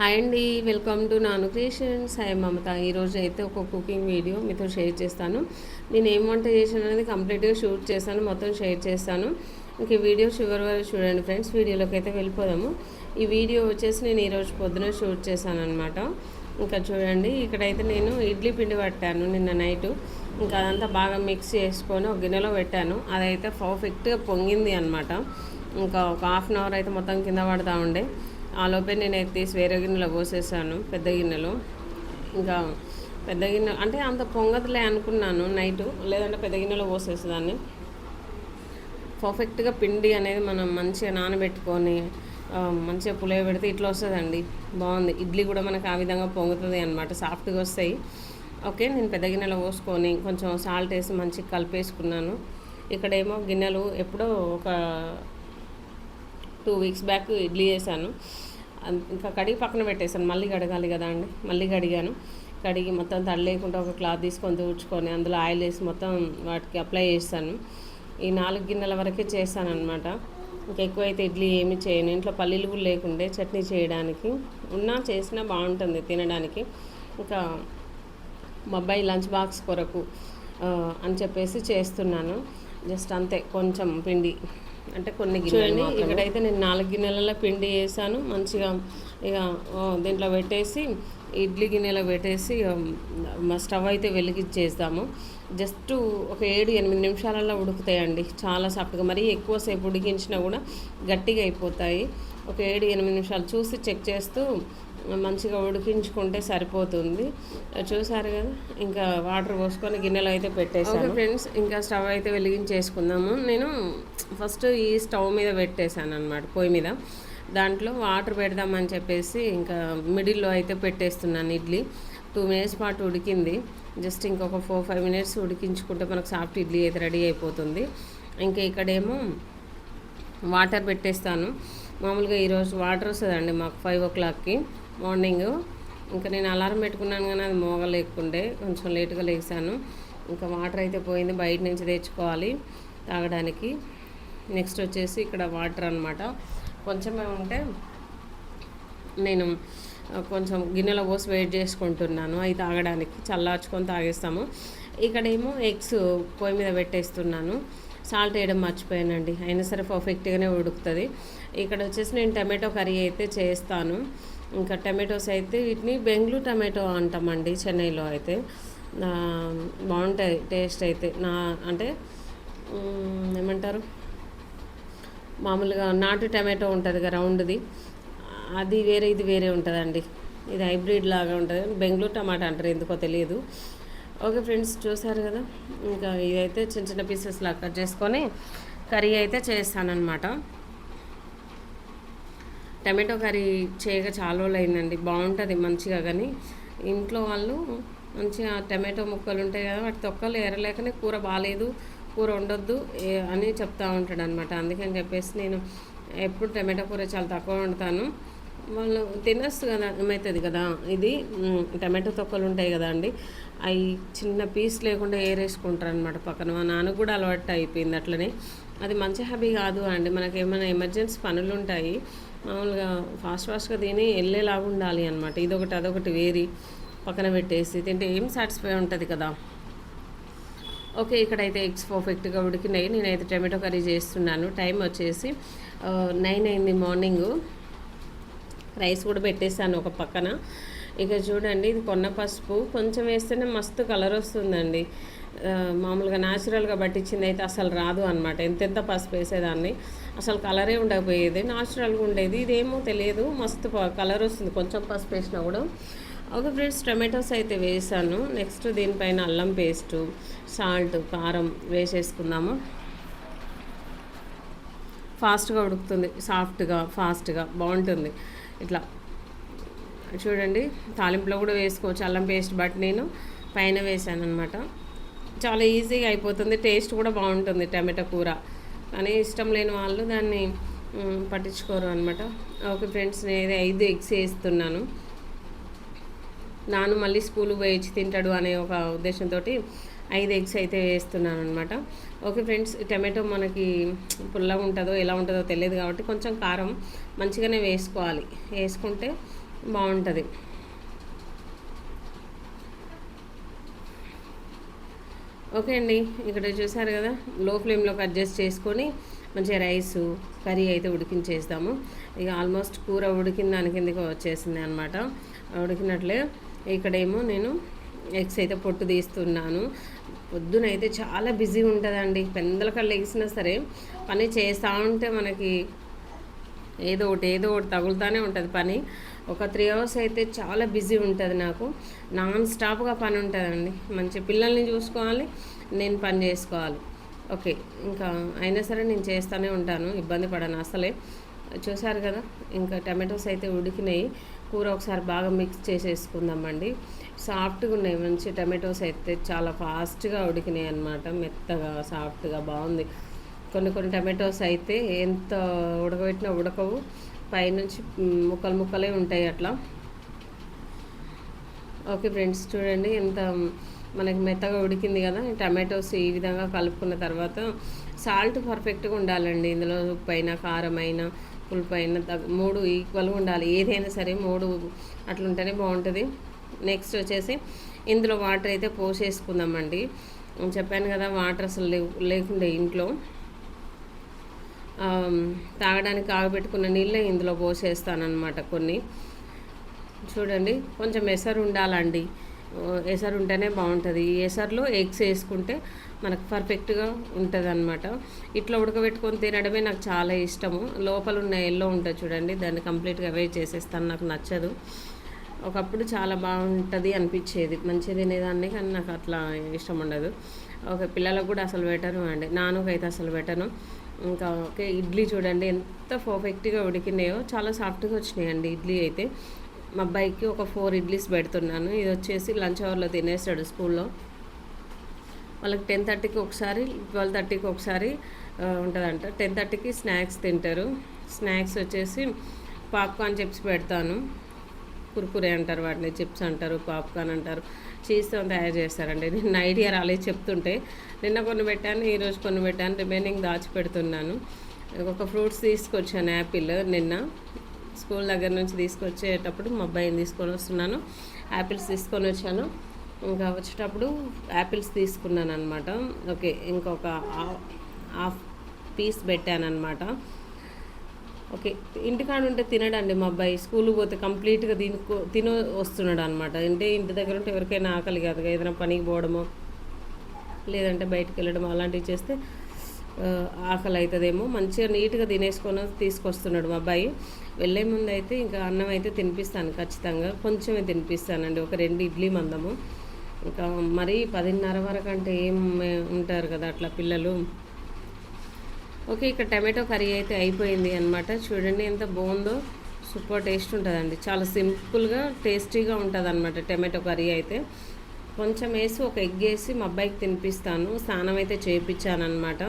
Hi అండి welcome to Nanu creations. Hi Mamatha ఈరోజు అయితే ఒక కుకింగ్ వీడియో మీతో షేర్ చేస్తాను. నేను ఏం వంట చేశాను అనేది కంప్లీట్గా షూట్ చేశాను మొత్తం షేర్ చేస్తాను. ఇంక వీడియో చివరి వరకు చూడండి ఫ్రెండ్స్ వీడియోలోకి అయితే వెళ్ళిపోదాము. ఈ వీడియో వచ్చేసి నేను ఈరోజు పొద్దున షూట్ చేశాను అనమాట ఇంకా చూడండి ఇక్కడైతే నేను ఇడ్లీ పిండి పట్టాను నిన్న నైటు. ఇంకా అదంతా బాగా మిక్స్ చేసుకొని ఒక గిన్నెలో పెట్టాను. అదైతే పర్ఫెక్ట్గా పొంగింది అనమాట ఇంకా ఒక హాఫ్ అన్ అవర్ అయితే మొత్తం కింద పడతా ఉండే. ఆలోపే నేనైతే తీసి వేరే గిన్నెలో పోసేసాను పెద్ద గిన్నెలో. ఇంకా పెద్ద గిన్నె అంటే అంత పొంగదులే అనుకున్నాను నైట్ లేదంటే పెద్ద గిన్నెలో పోసేసేదాన్ని. పర్ఫెక్ట్గా పిండి అనేది మనం మంచిగా నానబెట్టుకొని మంచిగా పులియ పెడితే ఇట్లా వస్తుందండి. బాగుంది. ఇడ్లీ కూడా మనకు ఆ విధంగా పొంగుతుంది అనమాట సాఫ్ట్గా వస్తాయి. ఓకే నేను పెద్ద గిన్నెలో పోసుకొని కొంచెం సాల్ట్ వేసి మంచిగా కలిపేసుకున్నాను. ఇక్కడేమో గిన్నెలు ఎప్పుడో ఒక టూ వీక్స్ బ్యాక్ ఇడ్లీ చేశాను. ఇంకా కడిగి పక్కన పెట్టేశాను. మళ్ళీ కడగాలి కదా అండి. మళ్ళీ కడిగాను. కడిగి మొత్తం తడి లేకుండా ఒక క్లాత్ తీసుకొని తుడుచుకొని అందులో ఆయిల్ వేసి మొత్తం వాటికి అప్లై చేస్తాను. ఈ నాలుగు గిన్నెల వరకే చేశాను అనమాట ఇంకా ఎక్కువైతే ఇడ్లీ ఏమి చేయను. ఇంట్లో పల్లీలు కూడా లేకుండే చట్నీ చేయడానికి. ఉన్నా చేసినా బాగుంటుంది తినడానికి. ఇంకా మా అబ్బాయి లంచ్ బాక్స్ కొరకు అని చెప్పేసి చేస్తున్నాను. జస్ట్ అంతే కొంచెం పిండి. అంటే కొన్ని గిన్నెలు ఇక్కడైతే నేను నాలుగు గిన్నెలలో పిండి వేసాను మంచిగా ఇక దీంట్లో పెట్టేసి ఇడ్లీ గిన్నెలో పెట్టేసి స్టవ్ అయితే వెలిగించేద్దాము. జస్ట్ ఒక ఏడు ఎనిమిది నిమిషాలలో ఉడుకుతాయండి. చాలా సాఫ్ట్గా మరీ ఎక్కువసేపు ఉడికించినా కూడా గట్టిగా అయిపోతాయి. ఒక ఏడు ఎనిమిది నిమిషాలు చూసి చెక్ చేస్తూ మంచిగా ఉడికించుకుంటే సరిపోతుంది. చూసారు కదా ఇంకా వాటర్ పోసుకొని గిన్నెలో అయితే పెట్టేసాను ఫ్రెండ్స్ ఇంకా స్టవ్ అయితే వెలిగించేసుకుందాము. నేను ఫస్ట్ ఈ స్టవ్ మీద పెట్టేశాను అనమాట పొయ్యి మీద. దాంట్లో వాటర్ పెడదామని చెప్పేసి ఇంకా మిడిల్లో అయితే పెట్టేస్తున్నాను ఇడ్లీ. టూ మినిట్స్ పాటు ఉడికింది. జస్ట్ ఇంకొక ఫోర్ ఫైవ్ మినిట్స్ ఉడికించుకుంటే మనకు సాఫ్ట్ ఇడ్లీ అయితే రెడీ అయిపోతుంది. ఇంకా ఇక్కడేమో వాటర్ పెట్టేస్తాను. మామూలుగా ఈరోజు వాటర్ వస్తుందండి మాకు ఫైవ్ ఓ క్లాక్కి మార్నింగ్. ఇంకా నేను అలారం పెట్టుకున్నాను కానీ అది మోగలేకుండే కొంచెం లేటుగా లేచాను ఇంకా వాటర్ అయితే పోయింది బయట నుంచి తెచ్చుకోవాలి తాగడానికి. నెక్స్ట్ వచ్చేసి ఇక్కడ వాటర్ అనమాట కొంచెమే ఉంటే నేను కొంచెం గిన్నెలో పోసి వెయిట్ చేసుకుంటున్నాను అవి తాగడానికి. చల్లార్చుకొని తాగేస్తాము. ఇక్కడేమో ఎగ్స్ పొయ్యి మీద పెట్టేస్తున్నాను. సాల్ట్ వేయడం మర్చిపోయానండి. అయినా సరే పర్ఫెక్ట్గానే ఉడుకుతుంది. ఇక్కడ వచ్చేసి నేను టమాటో కర్రీ అయితే చేస్తాను. ఇంకా టమాటోస్ అయితే వీటిని బెంగళూరు టమాటో అంటామండి చెన్నైలో అయితే. బాగుంటాయి టేస్ట్ అయితే. నా అంటే ఏమంటారు? మామూలుగా నాటు టమాటో ఉంటుంది కదా రౌండ్ది. అది వేరే ఇది వేరే ఉంటుందండి. ఇది హైబ్రిడ్ లాగా ఉంటుంది. బెంగళూరు టమాటా అంటారు ఎందుకో తెలియదు. ఓకే ఫ్రెండ్స్ చూసారు కదా? ఇంకా ఇదైతే చిన్న చిన్న పీసెస్ లాగా కట్ చేసుకొని కర్రీ అయితే చేస్తానమాట టమాటో కర్రీ చేయక చాలా రోజులు అయిందండి బాగుంటుంది మంచిగా కానీ ఇంట్లో వాళ్ళు మంచిగా టమాటో ముక్కలు ఉంటాయి కదా వాటి తొక్కలు ఎరలేకనే కూర బాగాలేదు కూర ఉండొద్దు ఏ- అని చెప్తా ఉంటాడు అనమాట అందుకని చెప్పేసి నేను ఎప్పుడు టమాటో కూర చాలా తక్కువ వండుతాను. వాళ్ళు తినచ్చు కదా ఏమవుతుంది కదా? ఇది టమాటో తొక్కలు ఉంటాయి కదా అండి. అవి చిన్న పీస్ లేకుండా ఏరేసుకుంటారు అనమాట పక్కన. మా నాన్నకు కూడా అలవాటు అయిపోయింది అట్లనే. అది మంచి హ్యాబీ కాదు అండి మనకి ఏమైనా ఎమర్జెన్సీ పనులు ఉంటాయి మామూలుగా ఫాస్ట్ ఫాస్ట్గా తిని వెళ్ళేలాగా ఉండాలి అనమాట ఇదొకటి అదొకటి వేరి పక్కన పెట్టేసి తింటే ఏం సాటిస్ఫై ఉంటుంది కదా. ఓకే ఇక్కడైతే ఎగ్స్ పర్ఫెక్ట్గా ఉడికినాయి. నేనైతే టమాటో కర్రీ చేస్తున్నాను. టైం వచ్చేసి నైన్ అయింది మార్నింగు. రైస్ కూడా పెట్టేసాను ఒక పక్కన. ఇక చూడండి ఇది కొన్న పసుపు. కొంచెం వేస్తేనే మస్తు కలర్ వస్తుందండి. మామూలుగా న్యాచురల్గా పట్టించింది అయితే అసలు రాదు అనమాట ఎంతెంత పసుపు వేసేదాన్ని. అసలు కలరే ఉండకపోయేది. న్యాచురల్గా ఉండేది. ఇదేమో తెలియదు. మస్తు కలర్ వస్తుంది. కొంచెం పసుపు వేసినా కూడా. ఓకే ఫ్రెండ్స్ టమాటోస్ అయితే వేసాను. నెక్స్ట్ దీనిపైన అల్లం పేస్టు సాల్ట్ కారం వేసేసుకుందాము. ఫాస్ట్గా ఉడుకుతుంది. సాఫ్ట్గా ఫాస్ట్గా. బాగుంటుంది. ఇట్లా. చూడండి తాలింపులో కూడా వేసుకోవచ్చు. అల్లం పేస్ట్ బట్ నేను పైన వేసాను అనమాట చాలా ఈజీగా అయిపోతుంది. టేస్ట్ కూడా బాగుంటుంది టమాటా కూర. కానీ ఇష్టం లేని వాళ్ళు దాన్ని పట్టించుకోరు అనమాట ఓకే ఫ్రెండ్స్ నేను ఐదు ఎగ్స్ వేస్తున్నాను. నాను మళ్ళీ స్కూల్కి పోయి ఇచ్చి తింటాడు అనే ఒక ఉద్దేశంతో ఐదు ఎగ్స్ అయితే వేస్తున్నాను అనమాట ఓకే ఫ్రెండ్స్ టమాటో మనకి పుల్లగా ఉంటుందో ఎలా ఉంటుందో తెలియదు కాబట్టి కొంచెం కారం మంచిగానే వేసుకోవాలి. వేసుకుంటే బాగుంటుంది. ఓకే అండి ఇక్కడ చూసారు కదా లో ఫ్లేమ్లోకి అడ్జస్ట్ చేసుకొని మంచిగా రైసు కర్రీ అయితే ఉడికించేస్తాము. ఇక ఆల్మోస్ట్ కూర ఉడికిన దాని కిందకి వచ్చేసింది అనమాట ఉడికినట్లే ఇక్కడేమో నేను ఎగ్స్ అయితే పొట్టు తీస్తున్నాను. పొద్దునైతే చాలా బిజీ ఉంటుందండి. పెందల కళ్ళు ఎగిసినా సరే పని చేస్తూ ఉంటే మనకి ఏదో ఒకటి ఏదో ఒకటి తగులుతూనే ఉంటుంది పని. ఒక త్రీ అవర్స్ అయితే చాలా బిజీ ఉంటుంది నాకు. నాన్ స్టాప్గా పని ఉంటుందండి. మంచి పిల్లల్ని చూసుకోవాలి నేను పని చేసుకోవాలి. ఓకే ఇంకా అయినా సరే నేను చేస్తూనే ఉంటాను. ఇబ్బంది పడను అసలే. చూసారు కదా ఇంకా టమాటోస్ అయితే ఉడికినాయి. కూర ఒకసారి బాగా మిక్స్ చేసేసుకుందామండి. సాఫ్ట్గా ఉన్నాయి. మంచి టమాటోస్ అయితే చాలా ఫాస్ట్గా ఉడికినాయి అనమాట మెత్తగా సాఫ్ట్గా బాగుంది. కొన్ని కొన్ని టమాటోస్ అయితే ఎంత ఉడకబెట్టినా ఉడకవు. పైనుంచి ముక్కలు ముక్కలే ఉంటాయి అట్లా. ఓకే ఫ్రెండ్స్ చూడండి ఎంత మనకి మెత్తగా ఉడికింది కదా టమాటోస్ ఈ విధంగా కలుపుకున్న తర్వాత సాల్ట్ పర్ఫెక్ట్గా ఉండాలండి. ఇందులో ఉప్పు అయినా కారం అయినా పులుపు అయినా మూడు ఈక్వల్గా ఉండాలి. ఏదైనా సరే మూడు అట్లుంటేనే బాగుంటుంది. నెక్స్ట్ వచ్చేసి ఇందులో వాటర్ అయితే పోసేసుకుందామండి. చెప్పాను కదా వాటర్ అసలు లేకుండే ఇంట్లో. తాగడానికి కాగబెట్టుకున్న నీళ్ళే ఇందులో పోసేస్తానమాట కొన్ని. చూడండి కొంచెం ఎసరు ఉండాలండి. ఎసరు ఉంటేనే బాగుంటుంది. ఈ ఎసర్లో ఎగ్స్ వేసుకుంటే మనకు పర్ఫెక్ట్గా ఉంటుంది అనమాట ఇట్లా ఉడకబెట్టుకొని తినడమే నాకు చాలా ఇష్టము. లోపల ఉన్న ఎల్లో ఉంటుంది చూడండి దాన్ని కంప్లీట్గా అవే చేసేస్తాను నాకు నచ్చదు. ఒకప్పుడు చాలా బాగుంటుంది అనిపించేది. మంచిగా తినేదాన్ని కానీ నాకు అట్లా ఇష్టం ఉండదు. ఒక పిల్లలకు కూడా అసలు పెట్టను అండి. నాన్నకైతే అసలు పెట్టను. ఇంకా ఓకే ఇడ్లీ చూడండి ఎంత పర్ఫెక్ట్గా ఉడికినాయో చాలా సాఫ్ట్గా వచ్చినాయండి ఇడ్లీ అయితే. మా అబ్బాయికి ఒక ఫోర్ ఇడ్లీస్ పెడుతున్నాను. ఇది వచ్చేసి లంచ్ అవర్లో తినేస్తాడు స్కూల్లో. వాళ్ళకి టెన్ థర్టీకి ఒకసారి ట్వెల్వ్ థర్టీకి ఒకసారి ఉంటుందంట. టెన్ థర్టీకి స్నాక్స్ తింటారు. స్నాక్స్ వచ్చేసి పాప్కార్న్ చిప్స్ పెడతాను. కుర్కురే అంటారు వాటిని చిప్స్ అంటారు పాప్కార్న్ అంటారు. చీజ్తో తయారు చేస్తారండి. నిన్న ఐడియా రాలేదు చెప్తుంటే. నిన్న కొన్ని పెట్టాను ఈరోజు కొన్ని పెట్టాను రిమైనింగ్ దాచిపెడుతున్నాను ఒక ఫ్రూట్స్ తీసుకొచ్చాను యాపిల్ నిన్న. స్కూల్ దగ్గర నుంచి తీసుకొచ్చేటప్పుడు మా అబ్బాయిని తీసుకొని వస్తున్నాను. యాపిల్స్ తీసుకొని వచ్చాను. ఇంకా వచ్చేటప్పుడు యాపిల్స్ తీసుకున్నాను అనమాట ఓకే ఇంకొక హాఫ్ పీస్ పెట్టాను అనమాట ఓకే ఇంటికాడ ఉంటే తినడండి మా అబ్బాయి. స్కూల్కి పోతే కంప్లీట్గా తినుకో తిన వస్తున్నాడు అనమాట అంటే ఇంటి దగ్గర ఉంటే ఎవరికైనా ఆకలి కాదు ఏదైనా పనికి పోవడమో లేదంటే బయటకు వెళ్ళడం అలాంటివి చేస్తే ఆకలి అవుతుందేమో మంచిగా నీట్గా తినేసుకొని తీసుకొస్తున్నాడు మా అబ్బాయి. వెళ్ళే ముందు అయితే ఇంకా అన్నం అయితే తినిపిస్తాను ఖచ్చితంగా. కొంచెమే తినిపిస్తానండి. ఒక రెండు ఇడ్లీ మందము. ఇంకా మరీ పదిన్నర వరకు అంటే ఏం ఉంటారు కదా అట్లా పిల్లలు. ఓకే ఇక్కడ టమాటో కర్రీ అయితే అయిపోయింది అనమాట చూడండి ఎంత బాగుందో సూపర్ టేస్ట్ ఉంటుందండి. చాలా సింపుల్గా టేస్టీగా ఉంటుంది అనమాట టమాటో కర్రీ అయితే. కొంచెం వేసి ఒక ఎగ్ వేసి మా అబ్బాయికి తినిపిస్తాను. స్నానం అయితే చేయించాను అనమాట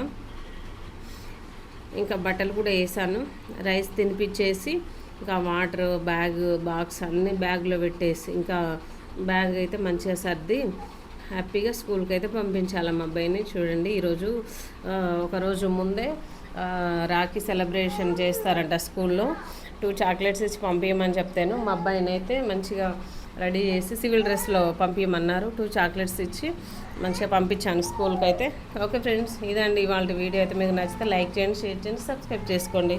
ఇంకా బట్టలు కూడా వేసాను. రైస్ తినిపించేసి ఇంకా వాటర్ బ్యాగ్ బాక్స్ అన్నీ బ్యాగ్లో పెట్టేసి ఇంకా బ్యాగ్ అయితే మంచిగా సర్ది హ్యాపీగా స్కూల్కి అయితే పంపించాలి మా అబ్బాయిని. చూడండి ఈరోజు ఒకరోజు ముందే రాఖీ సెలబ్రేషన్ చేస్తారంట స్కూల్లో. టూ చాక్లెట్స్ ఇచ్చి పంపించమని చెప్తాను. మా అబ్బాయిని అయితే మంచిగా రెడీ చేసి సివిల్ డ్రెస్లో పంపించమన్నారు టూ చాక్లెట్స్ ఇచ్చి మంచిగా పంపించాను స్కూల్కి అయితే ఓకే ఫ్రెండ్స్ ఇదండి ఇవాళ వీడియో. అయితే మీకు నచ్చితే లైక్ చేయండి షేర్ చేయండి సబ్స్క్రైబ్ చేసుకోండి.